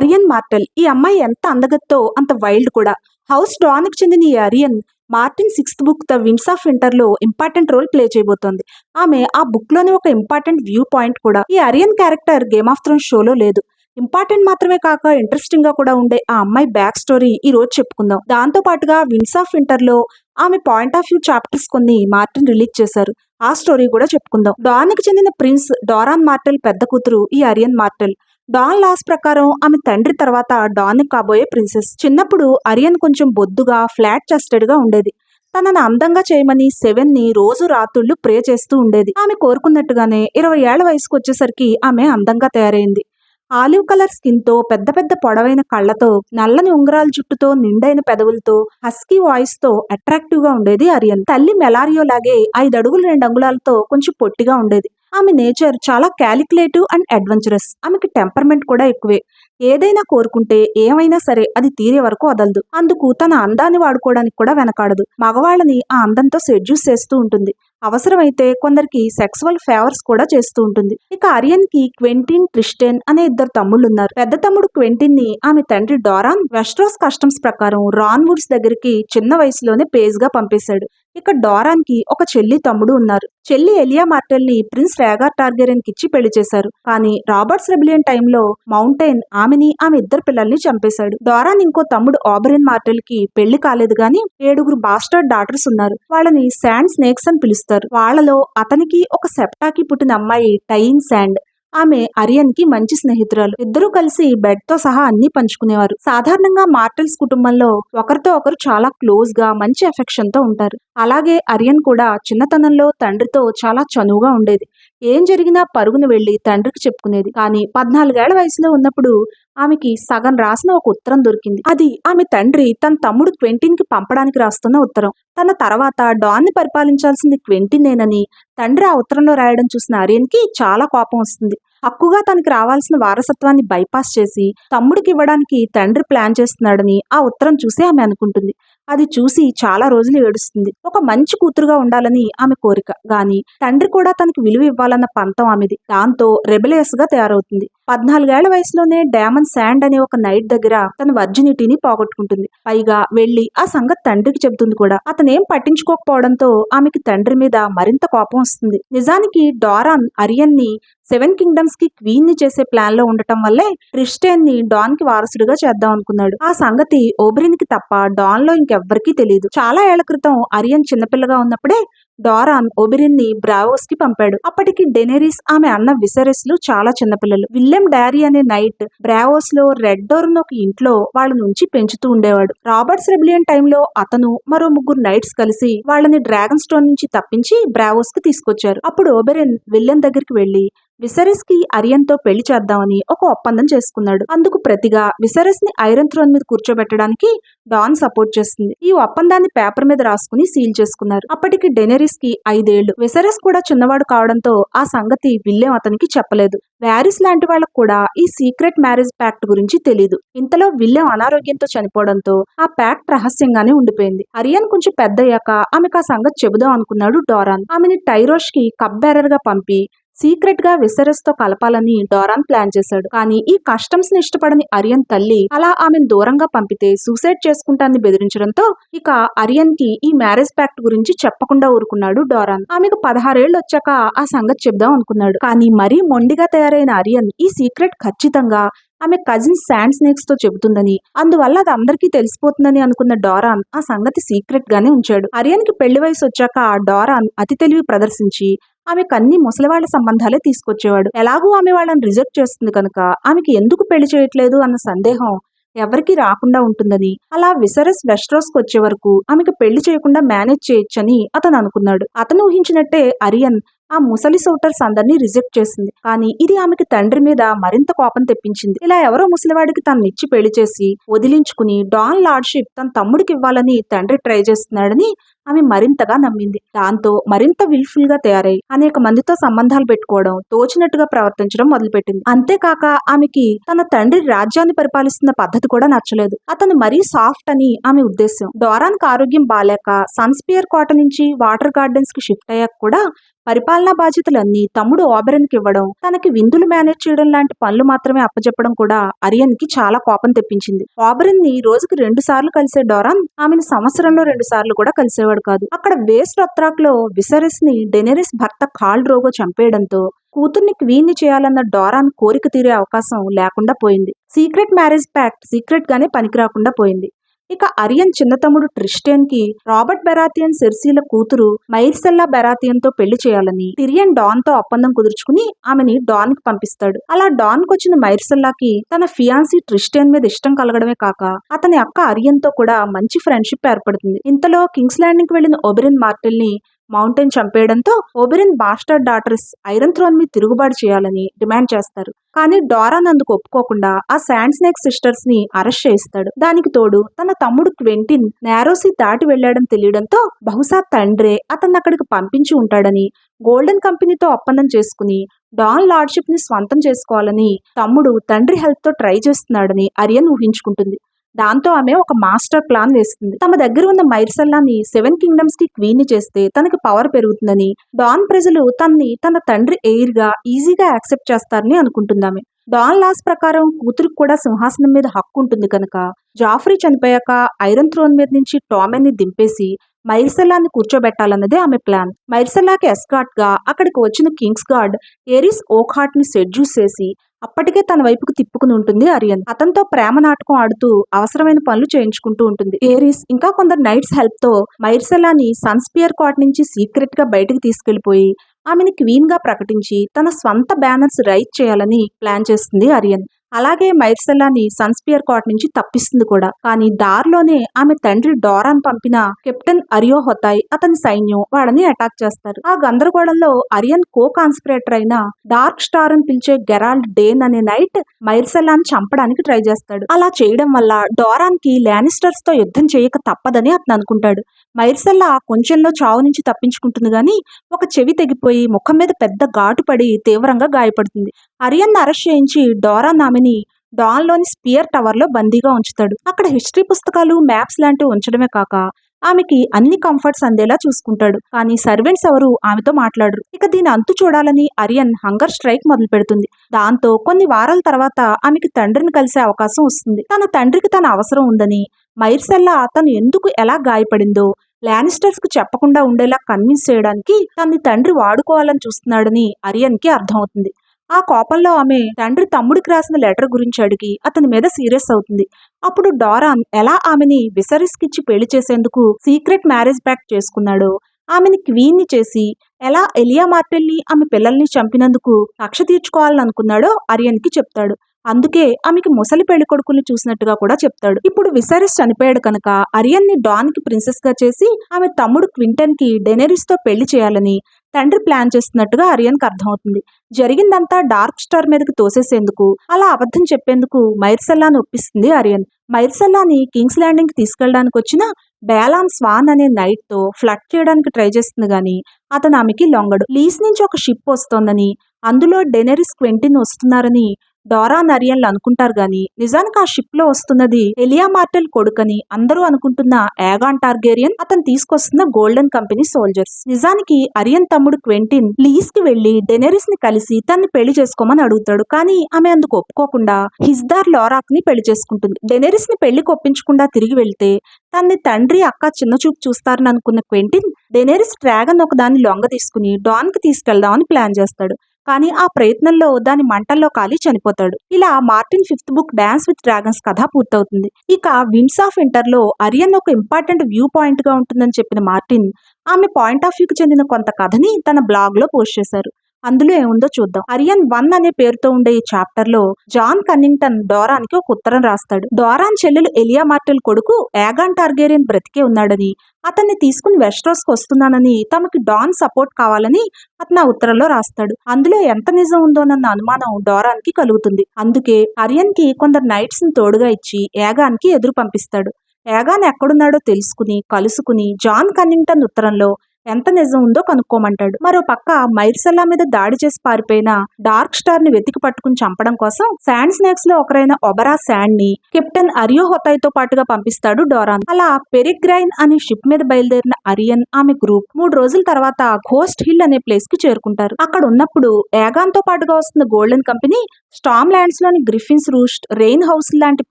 అరియన్ Martel ఈ అమ్మాయి ఎంత అందగత్తో అంత వైల్డ్ కూడా. హౌస్ డాన్కి చెందిన ఈ Arianne Martin sixth book the winds of వింటర్లో ఇంపార్టెంట్ రోల్ ప్లే చేయబోతోంది. ఆమె ఆ బుక్లోని ఒక ఇంపార్టెంట్ వ్యూ పాయింట్ కూడా. ఈ Arianne character game of throne షోలో లేదు. ఇంపార్టెంట్ మాత్రమే కాక ఇంట్రెస్టింగ్గా కూడా ఉండే ఆ అమ్మాయి బ్యాక్ స్టోరీ ఈ రోజు చెప్పుకుందాం. దాంతో పాటుగా విన్స్ ఆఫ్ వింటర్లో ఆమె పాయింట్ ఆఫ్ వ్యూ చాప్టర్స్ కొన్ని మార్టిన్ రిలీజ్ చేశారు. ఆ స్టోరీ కూడా చెప్పుకుందాం. డాన్కి చెందిన ప్రిన్స్ డోరాన్ మార్టెల్ పెద్ద కూతురు ఈ అరియన్ మార్టల్. డాన్ లాస్ ప్రకారం ఆమె తండ్రి తర్వాత డాన్ కాబోయే ప్రిన్సెస్. చిన్నప్పుడు అరియన్ కొంచెం బొద్దుగా ఫ్లాట్ చెస్టెడ్గా ఉండేది. తనను అందంగా చేయమని సెవెన్ని రోజు రాత్రుళ్ళు ప్రే చేస్తూ ఉండేది. ఆమె కోరుకున్నట్టుగానే ఇరవై ఏళ్ళ వయసుకు వచ్చేసరికి ఆమె అందంగా తయారైంది. ఆలివ్ కలర్ స్కిన్తో పెద్ద పెద్ద పొడవైన కళ్ళతో నల్లని ఉంగరాల జుట్టుతో నిండైన పెదవులతో హస్కీ వాయిస్తో అట్రాక్టివ్గా ఉండేది ఆర్యన్ తల్లి మెలారియో లాగే ఐదు అడుగులు రెండు అంగుళాలతో కొంచెం పొట్టిగా ఉండేది. ఆమె నేచర్ చాలా క్యాలిక్యులేటివ్ అండ్ అడ్వెంచరస్. ఆమెకి టెంపర్మెంట్ కూడా ఎక్కువే. ఏదైనా కోరుకుంటే ఏమైనా సరే అది తీరే వరకు వదలదు. అందుకు తన అందాన్ని వాడుకోవడానికి కూడా వెనకాడదు. మగవాళ్ళని ఆ అందంతో సెడ్యూస్ చేస్తూ ఉంటుంది. అవసరమైతే కొందరికి సెక్సువల్ ఫేవర్స్ కూడా చేస్తూ ఉంటుంది. ఇక అరియన్కి క్వెంటిన్ ట్రిస్టెన్ అనే ఇద్దరు తమ్ముళ్ళు ఉన్నారు పెద్ద తమ్ముడు క్వెంటిన్ని ఆమె తండ్రి డోరాన్. వెస్ట్రోస్ కస్టమ్స్ ప్రకారం రాన్ వుడ్స్ దగ్గరికి చిన్న వయసులోనే పేజ్గా పంపేశాడు. ఇక డోరాన్కి ఒక చెల్లి తమ్ముడు ఉన్నారు. చెల్లి ఎలియా మార్టెల్ని ప్రిన్స్ రేగార్ టార్గెరియన్ కిచ్చి పెళ్ళి చేశారు. కానీ రాబర్ట్స్ రెబిలియన్ టైంలో మౌంటైన్ ఆమెని ఆమె ఇద్దరు పిల్లల్ని చంపేశాడు. డోరాన్ ఇంకో తమ్ముడు ఆబరిన్ మార్టెల్కి పెళ్ళి కాలేదు గాని ఏడుగురు బాస్టర్డ్ డాటర్స్ ఉన్నారు. వాళ్ళని శాండ్ స్నేక్స్ అని పిలుస్తారు. వాళ్ళలో అతనికి ఒక సెప్టాకి పుట్టిన అమ్మాయి టైన్ శాండ్. ఆమె అరియన్కి మంచి స్నేహితురాలు. ఇద్దరూ కలిసి బెడ్తో సహా అన్ని పంచుకునేవారు. సాధారణంగా మార్టల్స్ కుటుంబంలో ఒకరితో ఒకరు చాలా క్లోజ్గా మంచి ఎఫెక్షన్తో ఉంటారు. అలాగే అరియన్ కూడా చిన్నతనంలో తండ్రితో చాలా చనువుగా ఉండేది. ఏం జరిగినా పరుగును వెళ్ళి తండ్రికి చెప్పుకునేది. కానీ పద్నాలుగేళ్ళ వయసులో ఉన్నప్పుడు ఆమెకి సగం రాసిన ఒక ఉత్తరం దొరికింది. అది ఆమె తండ్రి తన తమ్ముడు క్వెంటిన్కి పంపడానికి రాస్తున్న ఉత్తరం. తన తర్వాత డాన్ని పరిపాలించాల్సింది క్వెంటినేనని తండ్రి ఆ ఉత్తరంలో రాయడం చూసిన ఆర్యన్కి చాలా కోపం వస్తుంది. హక్కుగా తనకి రావాల్సిన వారసత్వాన్ని బైపాస్ చేసి తమ్ముడికి ఇవ్వడానికి తండ్రి ప్లాన్ చేస్తున్నాడని ఆ ఉత్తరం చూసి ఆమె అనుకుంటుంది. అది చూసి చాలా రోజులు ఏడుస్తుంది. ఒక మంచి కూతురుగా ఉండాలని ఆమె కోరిక. గాని తండ్రి కూడా తనకి విలువ ఇవ్వాలన్న పంతం ఆమెది. దాంతో రెబలియస్గా తయారవుతుంది. పద్నాలుగేళ్ళ వయసులోనే డామన్ శాండ్ అనే ఒక నైట్ దగ్గర తన వర్జినిటీని పోగొట్టుకుంటుంది. పైగా వెళ్ళి ఆ సంగతి తండ్రికి చెబుతుంది కూడా. అతనేం పట్టించుకోకపోవడంతో ఆమెకి తండ్రి మీద మరింత కోపం వస్తుంది. నిజానికి డోరాన్ అరియన్ని సెవెన్ కింగ్డమ్స్కి క్వీన్ని చేసే ప్లాన్లో ఉండటం వల్లే ట్రిస్టెన్ని డాన్కి వారసుడిగా చేద్దాం అనుకున్నాడు. ఆ సంగతి ఓబ్రిన్కి తప్ప డాన్లో ఇంకెవ్వరికీ తెలియదు చాలా ఏళ్ళ క్రితం అరియన్ చిన్నపిల్లగా ఉన్నప్పుడే డోరాన్ ఒబిరిన్ని బ్రావోస్కి పంపాడు. అప్పటికి డెనెరిస్ ఆమె అన్న విసరెస్లు చాలా చిన్నపిల్లలు. విలియం డారీ అనే నైట్ బ్రావోస్లో రెడ్ డోర్ ఒక ఇంట్లో వాళ్ళ నుంచి పెంచుతూ ఉండేవాడు. రాబర్ట్స్ రెబిలియన్ టైంలో అతను మరో ముగ్గురు నైట్స్ కలిసి వాళ్ళని డ్రాగన్ స్టోన్ నుంచి తప్పించి బ్రావోస్కి తీసుకొచ్చారు. అప్పుడు ఓబెరిన్ విలియం దగ్గరికి వెళ్ళి విసరస్కి అరియన్తో పెళ్ళి చేద్దామని ఒక ఒప్పందం చేసుకున్నాడు. అందుకు ప్రతిగా విసరస్ని ఐరన్ థ్రోన్ మీద కూర్చోబెట్టడానికి డాన్ సపోర్ట్ చేస్తుంది. ఈ ఒప్పందాన్ని పేపర్ మీద రాసుకుని సీల్ చేసుకున్నారు. అప్పటికి డెనెరిస్కి ఐదేళ్ళు. విసరస్ కూడా చిన్నవాడు కావడంతో ఆ సంగతి విల్లేం అతనికి చెప్పలేదు. వ్యారిస్ లాంటి వాళ్ళకు కూడా ఈ సీక్రెట్ మ్యారేజ్ ప్యాక్ట్ గురించి తెలియదు ఇంతలో విలియం అనారోగ్యంతో చనిపోవడంతో ఆ ప్యాక్ట్ రహస్యంగానే ఉండిపోయింది. అరియన్ కొంచెం పెద్దయ్యాక ఆమెకు ఆ సంగతి చెబుదాం అనుకున్నాడు డోరాన్. ఆమెని టైరోష్కి కప్ బేరర్గా పంపి సీక్రెట్గా విసరస్తో కలపాలని డోరాన్ ప్లాన్ చేశాడు. కానీ ఈ కస్టమ్స్ని ఇష్టపడని అరియన్ తల్లి అలా ఆమెను దూరంగా పంపితే సూసైడ్ చేసుకుంటానని బెదిరించడంతో ఇక అరియన్కి ఈ మ్యారేజ్ ప్యాక్ట్ గురించి చెప్పకుండా ఊరుకున్నాడు డోరాన్. ఆమెకు పదహారేళ్ళు వచ్చాక ఆ సంగతి చెప్దాం అనుకున్నాడు. కానీ మరీ మొండిగా తయారైన అరియన్ ఈ సీక్రెట్ ఖచ్చితంగా ఆమె కజిన్ శాండ్ స్నేక్స్తో చెబుతుందని. అందువల్ల అది అందరికీ తెలిసిపోతుందని అనుకున్న డోరాన్ ఆ సంగతి సీక్రెట్ గానే ఉంచాడు. అరియన్కి పెళ్ళి వయసు వచ్చాక ఆ డోరాన్ అతి తెలివి ప్రదర్శించి ఆమెకు అన్ని ముసలివాళ్ళ సంబంధాలే తీసుకొచ్చేవాడు. ఎలాగూ ఆమె వాళ్ళని రిజెక్ట్ చేస్తుంది కనుక ఆమెకి ఎందుకు పెళ్ళి చేయట్లేదు అన్న సందేహం ఎవరికి రాకుండా ఉంటుందని. అలా విసరస్ వెస్ట్రోస్కి వచ్చే వరకు ఆమెకు పెళ్ళి చేయకుండా మేనేజ్ చేయొచ్చని అతను అనుకున్నాడు. అతను ఊహించినట్టే అరియన్ ఆ ముసలి సోటర్స్ అందరినీ రిజెక్ట్ చేసింది. కానీ ఇది ఆమెకి తండ్రి మీద మరింత కోపం తెప్పించింది. ఇలా ఎవరో ముసలివాడికి తననిచ్చి పెళ్ళి చేసి వదిలించుకుని డాన్ లార్డ్షిప్ తన తమ్ముడికి ఇవ్వాలని తండ్రి ట్రై చేస్తున్నాడని ఆమె మరింతగా నమ్మింది. దాంతో మరింత విల్ఫుల్గా తయారై అనేక మందితో సంబంధాలు పెట్టుకోవడం తోచినట్టుగా ప్రవర్తించడం మొదలుపెట్టింది. అంతేకాక ఆమెకి తన తండ్రి రాజ్యాన్ని పరిపాలిస్తున్న పద్ధతి కూడా నచ్చలేదు. అతను మరీ సాఫ్ట్ అని ఆమె ఉద్దేశం. డోరాన్కి ఆరోగ్యం బాలేక సన్స్పియర్ కోట నుంచి వాటర్ గార్డెన్స్కి షిఫ్ట్ అయ్యాక కూడా పరిపాలన బాధ్యతలన్నీ తమ్ముడు ఓబెరన్కి ఇవ్వడం తనకి విందులు మేనేజ్ చేయడం లాంటి పనులు మాత్రమే అప్పచెప్పడం కూడా అరియన్కి చాలా కోపం తెప్పించింది. ఓబెరన్ని రోజుకి రెండు సార్లు కలిసే డోరాన్ ఆమెను సంవత్సరంలో రెండు సార్లు కూడా కలిసేవాడు కాదు. అక్కడ వేస్ట్ రత్రాక్లో విసరెస్ని డెనెరిస్ భర్త కాల్ రోగో చంపేయడంతో కూతుర్ని క్వీన్ని చేయాలన్న డోరాన్ కోరిక తీరే అవకాశం లేకుండా పోయింది. సీక్రెట్ మ్యారేజ్ ప్యాక్ట్ సీక్రెట్ గానే పనికిరాకుండా పోయింది. ఇక అరియన్ చిన్న తమ్ముడు ట్రిస్టెన్కి రాబర్ట్ బెరాతియన్ సెర్సీల కూతురు మైర్సెల్లా బెరాథియన్తో పెళ్ళి చేయాలని తిరియన్ డాన్తో ఒప్పందం కుదుర్చుకుని ఆమెని డాన్కి పంపిస్తాడు. అలా డాన్కు వచ్చిన మైర్సెల్లాకి తన ఫియాన్సీ ట్రిస్టెన్ మీద ఇష్టం కలగడమే కాక అతని అక్క అరియన్తో కూడా మంచి ఫ్రెండ్షిప్ ఏర్పడుతుంది. ఇంతలో కింగ్స్ ల్యాండింగ్కి వెళ్ళిన ఒబెరిన్ మార్టెల్ని Mountain చంపేయడంతో Oberyn bastard daughters iron throne మీద తిరుగుబాటు చేయాలని డిమాండ్ చేస్తారు. కానీ డోరాన్ అందుకు ఒప్పుకోకుండా ఆ శాండ్ స్నేక్ సిస్టర్స్ని అరెస్ట్ చేయిస్తాడు. దానికి తోడు తన తమ్ముడు క్వెంటిన్ నేరోసి దాటి వెళ్ళాడని తెలియడంతో బహుశా తండ్రే అతన్ని అక్కడికి పంపించి ఉంటాడని గోల్డెన్ కంపెనీతో ఒప్పందం చేసుకుని డాన్ లార్డ్షిప్ని స్వంతం చేసుకోవాలని తమ్ముడు తండ్రి హెల్ప్తో ట్రై చేస్తున్నాడని అరియన్ ఊహించుకుంటుంది. దాంతో ఆమె ఒక మాస్టర్ ప్లాన్ వేస్తుంది. తమ దగ్గర ఉన్న మైర్సల్లాని సెవెన్ కింగ్డమ్స్కి క్వీన్ని చేస్తే తనకి పవర్ పెరుగుతుందని డాన్ ప్రజలు తన్ని తన తండ్రి ఎయిర్గా ఈజీగా యాక్సెప్ట్ చేస్తారని అనుకుంటుందామె డాన్ లాస్ ప్రకారం కూతురికి కూడా సింహాసనం మీద హక్కు ఉంటుంది కనుక జాఫ్రీ చనిపోయాక ఐరన్ థ్రోన్ మీద నుంచి టామెన్ని దింపేసి మైర్సెల్లాని కూర్చోబెట్టాలన్నదే ఆమె ప్లాన్. మైర్సెల్లాకి ఎస్కాట్గా అక్కడికి వచ్చిన కింగ్స్ గార్డ్ ఏరిస్ ఓఖాట్ని సెడ్యూస్ చేసి అప్పటికే తన వైపుకు తిప్పుకుని ఉంటుంది అరియన్. అతనితో ప్రేమ నాటకం ఆడుతూ అవసరమైన పనులు చేయించుకుంటూ ఉంటుంది. ఏరిస్ ఇంకా కొందరు నైట్స్ హెల్ప్తో మైర్సెలాని సన్స్పియర్ కాట్ నుంచి సీక్రెట్గా బయటకు తీసుకెళ్ళిపోయి ఆమెను క్వీన్గా ప్రకటించి తన స్వంత బ్యానర్స్ రైట్ చేయాలని ప్లాన్ చేస్తుంది అరియన్. అలాగే మైర్సెల్లాని సన్స్పియర్ కాట్ నుంచి తప్పిస్తుంది కూడా. కానీ దారిలోనే ఆమె తండ్రి డోరాన్ పంపిన కెప్టెన్ అరియో హొతాయ్ అతని సైన్యం వాళ్ళని అటాక్ చేస్తారు. ఆ గందరగోళంలో అరియన్ కో కాన్స్పిరేటర్ అయిన డార్క్ స్టార్ అని పిలిచే గెరాల్డ్ డేన్ అనే నైట్ మైర్సెల్లాని చంపడానికి ట్రై చేస్తాడు. అలా చేయడం వల్ల డోరాన్కి లానిస్టర్స్తో యుద్ధం చేయక తప్పదని అతను అనుకుంటాడు. మైర్సెల్లా కొంచెంలో చావు నుంచి తప్పించుకుంటుంది కానీ ఒక చెవి తెగిపోయి ముఖం మీద పెద్ద ఘాటు పడి తీవ్రంగా గాయపడుతుంది. అరియన్ అరెస్ట్ చేయించి డోరాన్ నామిని డాన్లోని స్పియర్ టవర్లో బందీగా ఉంచుతాడు. అక్కడ హిస్టరీ పుస్తకాలు మ్యాప్స్ లాంటివి ఉంచడమే కాక ఆమెకి అన్ని కంఫర్ట్స్ అందేలా చూసుకుంటాడు. కానీ సర్వెంట్స్ ఎవరు ఆమెతో మాట్లాడరు. ఇక దీని అంతు చూడాలని అరియన్ హంగర్ స్ట్రైక్ మొదలు పెడుతుంది దాంతో కొన్ని వారాల తర్వాత ఆమెకి తండ్రిని కలిసే అవకాశం వస్తుంది. తన తండ్రికి తన అవసరం ఉందని మైర్సెల్లా అతను ఎందుకు ఎలా గాయపడిందో లానిస్టర్స్కు చెప్పకుండా ఉండేలా కన్విన్స్ చేయడానికి తన్ని తండ్రి వాడుకోవాలని చూస్తున్నాడని అరియన్కి అర్థమవుతుంది. ఆ కోపంలో ఆమె తండ్రి తమ్ముడికి రాసిన లెటర్ గురించి అడిగి అతని మీద సీరియస్ అవుతుంది. అప్పుడు డోరాన్ ఎలా ఆమెని విసరిస్కిచ్చి పెళ్ళి చేసేందుకు సీక్రెట్ మ్యారేజ్ ప్యాక్ట్ చేసుకున్నాడో ఆమెని క్వీన్ని చేసి ఎలా ఎలియా మార్టెల్ని ఆమె పిల్లల్ని చంపినందుకు కక్ష తీర్చుకోవాలని అనుకున్నాడో అరియన్కి చెప్తాడు. అందుకే ఆమెకి ముసలి పెళ్ళి కొడుకుని చూసినట్టుగా కూడా చెప్తాడు. ఇప్పుడు విసరిస్ చనిపోయాడు కనుక అరియన్ని డాన్కి ప్రిన్సెస్గా చేసి ఆమె తమ్ముడు క్వింటన్కి డెనెరిస్తో పెళ్ళి చేయాలని తండ్రి ప్లాన్ చేస్తున్నట్టుగా అరియన్కి అర్థమవుతుంది. జరిగిందంతా డార్క్ స్టార్ మీదకి తోసేసేందుకు అలా అబద్ధం చెప్పేందుకు మైర్సల్లాని ఒప్పిస్తుంది అరియన్. మైర్సల్లాని కింగ్స్ ల్యాండింగ్ తీసుకెళ్ళడానికి వచ్చిన బేలాన్ స్వాన్ అనే నైట్తో ఫ్లడ్ చేయడానికి ట్రై చేస్తుంది గాని అతను ఆమెకి లొంగడు. లీస్ నుంచి ఒక షిప్ వస్తోందని అందులో డెనెరిస్ క్వెంటిన్ వస్తున్నారని డోరా నరియన్లు అనుకుంటారు గాని నిజానికి ఆ షిప్లో వస్తున్నది ఎలియా మార్టెల్ కొడుకని అందరూ అనుకుంటున్న యాగాన్ టార్గేరియన్ అతను తీసుకొస్తున్న గోల్డెన్ కంపెనీ సోల్జర్స్. నిజానికి అరియన్ తమ్ముడు క్వెంటిన్ లీస్కి వెళ్ళి డెనెరిస్ని కలిసి తన్ని పెళ్ళి చేసుకోమని అడుగుతాడు. కానీ ఆమె అందుకు ఒప్పుకోకుండా హిజ్దార్ లోరాక్ని పెళ్ళి చేసుకుంటుంది. డెనెరిస్ని పెళ్ళికి ఒప్పించకుండా తిరిగి వెళ్తే తన్ని తండ్రి అక్క చిన్న చూపు చూస్తారని అనుకున్న క్వెంటిన్ డెనెరిస్ డ్రాగన్ ఒకదాన్ని లొంగ తీసుకుని డాన్కి తీసుకెళ్దామని ప్లాన్ చేస్తాడు. కానీ ఆ ప్రయత్నంలో దాని మంటల్లో కాలి చనిపోతాడు. ఇలా Martin fifth book dance with dragons కథ పూర్తవుతుంది. ఇక విన్స్ ఆఫ్ ఇంటర్లో అరియన్ ఒక ఇంపార్టెంట్ వ్యూ పాయింట్గా ఉంటుందని చెప్పిన మార్టిన్ ఆమె పాయింట్ ఆఫ్ వ్యూకి చెందిన కొంత కథని తన బ్లాగ్లో పోస్ట్ చేశారు. అందులో ఏముందో చూద్దాం. అరియన్ వన్ అనే పేరుతో ఉండే ఈ చాప్టర్లో జాన్ కన్నింగ్టన్ డోరాన్కి ఒక ఉత్తరం రాస్తాడు. డోరాన్ చెల్లెలు ఎలియా మార్టెల్ కొడుకు యాగాన్ టార్గేరియన్ బ్రతికే ఉన్నాడని అతన్ని తీసుకుని వెస్ట్రోస్కు వస్తున్నానని తమకి డాన్ సపోర్ట్ కావాలని అతను ఆ ఉత్తరంలో రాస్తాడు. అందులో ఎంత నిజం ఉందోనన్న అనుమానం డోరాన్కి కలుగుతుంది. అందుకే అరియన్కి కొందరు నైట్స్ని తోడుగా ఇచ్చి యాగాన్కి ఎదురు పంపిస్తాడు. యాగాన్ ఎక్కడున్నాడో తెలుసుకుని కలుసుకుని జాన్ కన్నింగ్టన్ ఉత్తరంలో ఎంత నిజం ఉందో కనుక్కోమంటాడు. మరో పక్క మైర్సల్లా మీద దాడి చేసి పారిపోయిన డార్క్ స్టార్ని వెతికి పట్టుకుని చంపడం కోసం శాండ్ స్నేక్స్లో ఒకరైన ఒబరా శాండ్ని కెప్టెన్ అరియో హొతాయ్తో పాటుగా పంపిస్తాడు డోరాన్. అలా పెరిగ్రైన్ అనే షిప్ మీద బయలుదేరిన అరియన్ ఆమె గ్రూప్ మూడు రోజుల తర్వాత ఘోస్ట్ హిల్ అనే ప్లేస్కి చేరుకుంటారు. అక్కడ ఉన్నప్పుడు ఏగాన్తో పాటుగా వస్తున్న గోల్డెన్ కంపెనీ స్టామ్ ల్యాండ్స్లోని గ్రిఫిన్స్ రూస్ట్ రెయిన్ హౌస్ లాంటి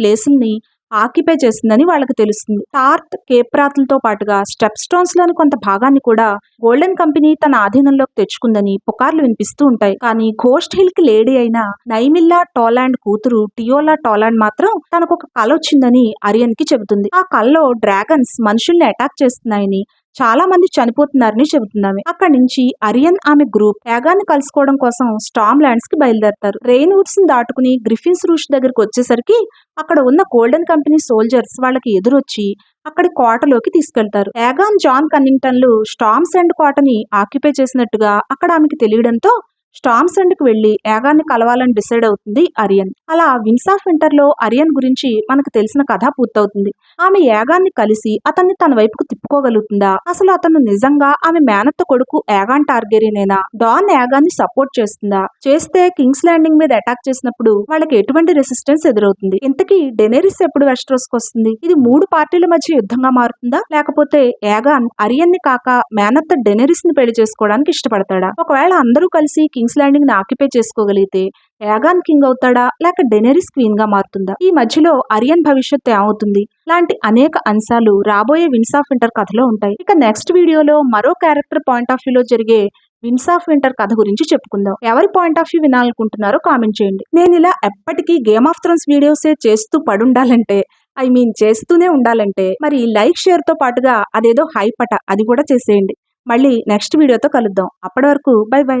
ప్లేసుల్ని ఆక్యుపై చేసిందని వాళ్ళకి తెలుస్తుంది. టార్త్ కేప్రాత్లతో పాటుగా స్టెప్ స్టోన్స్లోని కొంత భాగాన్ని కూడా గోల్డెన్ కంపెనీ తన ఆధీనంలోకి తెచ్చుకుందని పుకార్లు వినిపిస్తూ ఉంటాయి. కానీ ఘోస్ట్ హిల్కి లేడీ అయిన నైమిల్లా టోలాండ్ కూతురు టియోలా టోలాండ్ మాత్రం తనకు ఒక కళ వచ్చిందని అరియన్కి చెబుతుంది. ఆ కల్లో డ్రాగన్స్ మనుషుల్ని అటాక్ చేస్తున్నాయని చాలా మంది చనిపోతున్నారని చెబుతున్నామే. అక్కడి నుంచి అరియన్ ఆమె గ్రూప్ యాగాన్ని కలుసుకోవడం కోసం స్టామ్ ల్యాండ్స్కి బయలుదేరతారు. రెయిన్ వుడ్స్ని దాటుకుని గ్రిఫిన్స్ రూష్ దగ్గరికి వచ్చేసరికి అక్కడ ఉన్న గోల్డెన్ కంపెనీ సోల్జర్స్ వాళ్ళకి ఎదురొచ్చి అక్కడి కోటలోకి తీసుకెళ్తారు. యాగాన్ జాన్ కన్నింగ్టన్లు స్టామ్స్ అండ్ కోటని ఆక్యుపై చేసినట్టుగా అక్కడ ఆమెకి తెలియడంతో స్టామ్స్ అండ్కి వెళ్ళి యాగాన్ని కలవాలని డిసైడ్ అవుతుంది అరియన్. అలా విన్స్ ఆఫ్ ఇంటర్లో అరియన్ గురించి మనకు తెలిసిన కథ పూర్తవుతుంది. ఆమె యాగాన్ని కలిసి అతన్ని తన వైపుకు తిప్పుకోగలుగుతుందా? అసలు అతను నిజంగా ఆమె మేనత్త కొడుకు యాగాన్ టార్గెరీనేనా? డాన్ యాగాన్ని సపోర్ట్ చేస్తుందా? చేస్తే కింగ్స్ ల్యాండింగ్ మీద అటాక్ చేసినప్పుడు వాళ్ళకి ఎటువంటి రెసిస్టెన్స్ ఎదురవుతుంది? ఇంతకీ డెనేరిస్ ఎప్పుడు వెస్ట్రోస్కి వస్తుంది? ఇది మూడు పార్టీల మధ్య యుద్ధంగా మారుతుందా? లేకపోతే యాగాన్ అరియన్ని కాక మేనత్త డెనేరిస్ని పెళ్ళి చేసుకోవడానికి ఇష్టపడతాడా? ఒకవేళ అందరూ కలిసి కింగ్స్ ల్యాండింగ్ని ఆక్యుపై చేసుకోగలిగితే యాగాన్ కింగ్ అవుతాడా? లేక డెనేరిస్ క్వీన్గా మారుతుందా? ఈ మధ్యలో అరియన్ భవిష్యత్ ఏమవుతుంది? లాంటి అనేక అంశాలు రాబోయే విన్స్ ఆఫ్ వింటర్ కథలో ఉంటాయి. ఇక నెక్స్ట్ వీడియోలో మరో క్యారెక్టర్ పాయింట్ ఆఫ్ వ్యూలో జరిగే విన్స్ ఆఫ్ వింటర్ కథ గురించి చెప్పుకుందాం. ఎవరి పాయింట్ ఆఫ్ వ్యూ వినాలనుకుంటున్నారో కామెంట్ చేయండి. నేను ఇలా ఎప్పటికీ గేమ్ ఆఫ్ థ్రోన్స్ వీడియోసే చేస్తూ పడుండాలంటే ఐ మీన్ చేస్తూనే ఉండాలంటే మరి లైక్ షేర్తో పాటుగా అదేదో హైపట అది కూడా చేసేయండి. మళ్ళీ నెక్స్ట్ వీడియోతో కలుద్దాం. అప్పటి వరకు బై బై.